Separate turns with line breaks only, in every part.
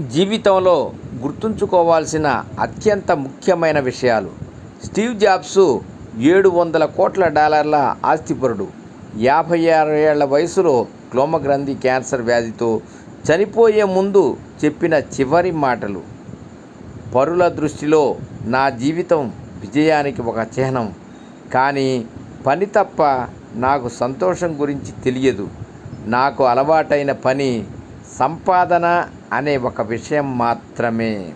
జీవితంలో గుర్తుంచుకోవాల్సిన అత్యంత ముఖ్యమైన విషయాలు. స్టీవ్ జాబ్స్ ఏడు వందల కోట్ల డాలర్ల ఆస్తిపరుడు. యాభై ఆరు ఏళ్ళ వయసులో క్లోమగ్రంథి క్యాన్సర్ వ్యాధితో చనిపోయే ముందు చెప్పిన చివరి మాటలు. పరుల దృష్టిలో నా జీవితం విజయానికి ఒక చిహ్నం. కానీ పని తప్ప నాకు సంతోషం గురించి తెలియదు. నాకు అలవాటైన పని సంపాదన అనే ఒక విషయం మాత్రమే.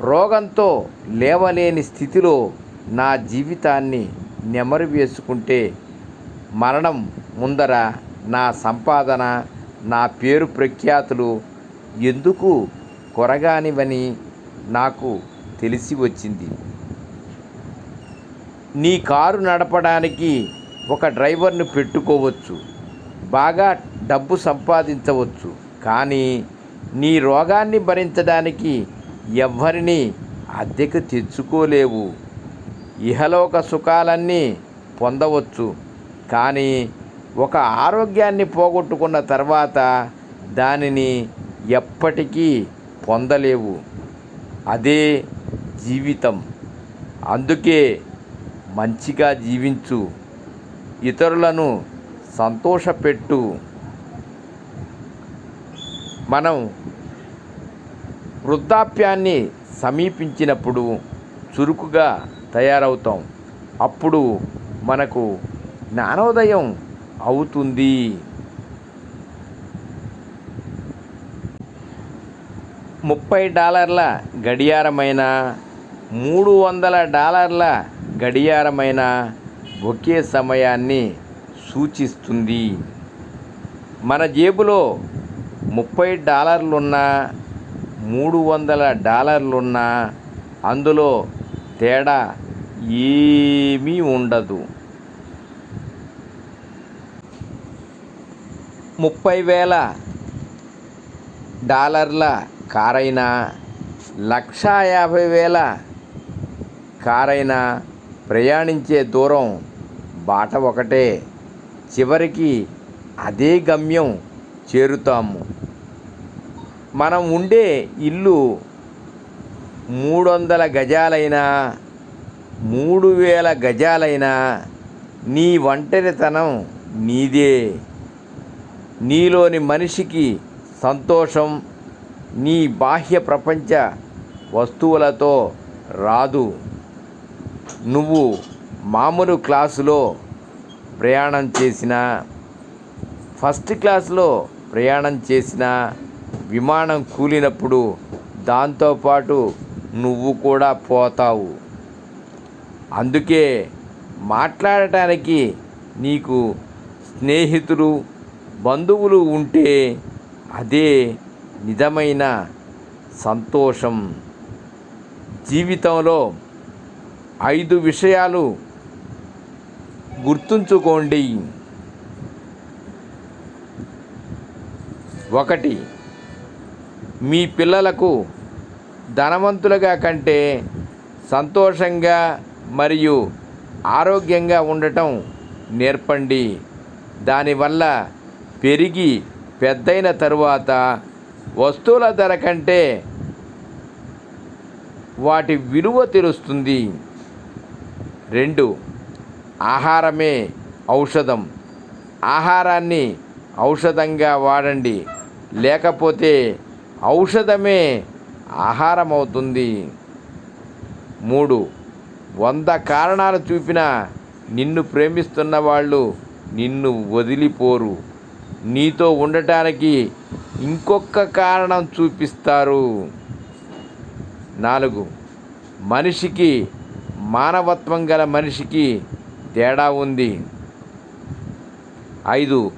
రోగంతో లేవలేని స్థితిలో నా జీవితాన్ని నెమరు వేసుకుంటే మరణం ముందర నా సంపాదన నా పేరు ప్రఖ్యాతులు ఎందుకు కొరగానివని నాకు తెలిసి వచ్చింది. నీ కారు నడపడానికి ఒక డ్రైవర్ను పెట్టుకోవచ్చు. బాగా డబ్బు సంపాదించవచ్చు. కానీ నీ రోగాన్ని భరించడానికి ఎవ్వరిని అద్దెకు తెచ్చుకోలేవు. ఇహలోక సుఖాలన్నీ పొందవచ్చు. కానీ ఒక ఆరోగ్యాన్ని పోగొట్టుకున్న తర్వాత దానిని ఎప్పటికీ పొందలేవు. అదే జీవితం. అందుకే మంచిగా జీవించు. ఇతరులను సంతోషపెట్టు. మనం వృద్ధాప్యాన్ని సమీపించినప్పుడు చురుకుగా తయారవుతాం. అప్పుడు మనకు జ్ఞానోదయం అవుతుంది. ముప్పై డాలర్ల గడియారమైన మూడు వందల డాలర్ల గడియారమైన ఒకే సమయాన్ని సూచిస్తుంది. మన జేబులో ముప్పై డాలర్లున్నా మూడు వందల డాలర్లున్నా అందులో తేడా ఏమీ ఉండదు. ముప్పై వేల డాలర్ల కారైనా లక్షా యాభై వేల కారైనా ప్రయాణించే దూరం బాట ఒకటే. చివరికి అదే గమ్యం చేరుతాము. మనం ఉండే ఇల్లు మూడు వందల గజాలైనా మూడు వేల గజాలైనా నీ ఒంటరితనం నీదే. నీలోని మనిషికి సంతోషం నీ బాహ్య ప్రపంచ వస్తువులతో రాదు. నువ్వు మామూలు క్లాసులో ప్రయాణం చేసిన ఫస్ట్ క్లాస్లో ప్రయాణం చేసిన విమానం కూలినప్పుడు దాంతోపాటు నువ్వు కూడా పోతావు. అందుకే మాట్లాడటానికి నీకు స్నేహితులు బంధువులు ఉంటే అదే నిజమైన సంతోషం. జీవితంలో ఐదు విషయాలు గుర్తుంచుకోండి. ఒకటి మీ పిల్లలకు ధనవంతులుగా కంటే సంతోషంగా మరియు ఆరోగ్యంగా ఉండటం నేర్పండి. దానివల్ల పెరిగి పెద్దయిన తరువాత వస్తువుల ధర కంటే వాటి విలువ తెలుస్తుంది. రెండు ఆహారమే ఔషధం. ఆహారాన్ని ఔషధంగా వాడండి. లేకపోతే ఔషధమే ఆహారం అవుతుంది మూడు వంద కారణాలు చూపినా నిన్ను ప్రేమిస్తున్న వాళ్ళు నిన్ను వదిలిపోరు. నీతో ఉండటానికి ఇంకొక కారణం చూపిస్తారు. నాలుగు మనిషికి మానవత్వం గల మనిషికి తేడా ఉంది. ఐదు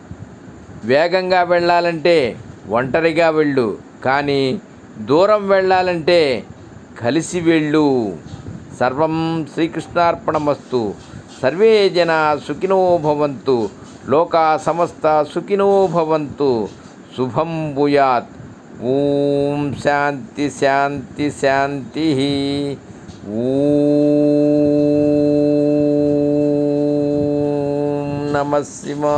వేగంగా వెళ్ళాలంటే ఒంటరిగా వెళ్ళు కానీ దూరం వెళ్ళాలంటే కలిసి వెళ్ళు. సర్వం శ్రీకృష్ణార్పణమస్తు. సర్వే జన సుఖినో భవంతు. లోకా సమస్త సుఖినో భవంతు. శుభం భూయాత్. ఓం శాంతి శాంతి శాంతి. ఓం നമസിമായ